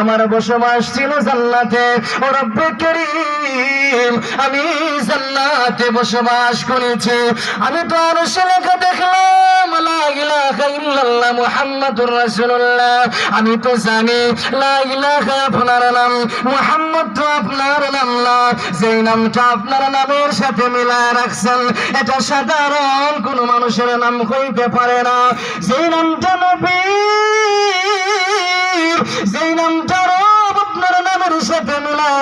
আমার বসবাস ছিল জান্নাতে। ও রব্বে করিম, আমি জান্নাতে বসবাস করেছি। আমি তো আর লেখা দেখলাম আমি তো জানি আপনার নাম, মুহাম্মদ তো আপনার নাম না। যেই নামটা আপনার নামের সাথে মিলায় রাখছেন, এটা সাধারণ কোন মানুষের নাম হইতে পারে না। যেই নামটা নবী সাথে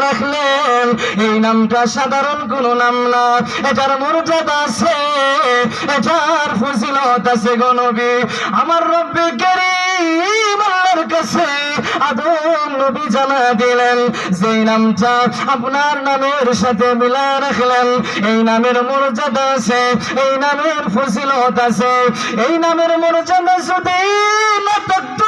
রাখলেন। এই নামটা সাধারণ নাম না। এটার মর্যাদা আছে, এটার ফজিলত আছে আমার রব্বে আপনার নামের সাথে মিলায় রাখলেন, এই নামের মর্যাদা আছে, এই নামের ফজিলত আছে। এই নামের মর্যাদা কোনদিন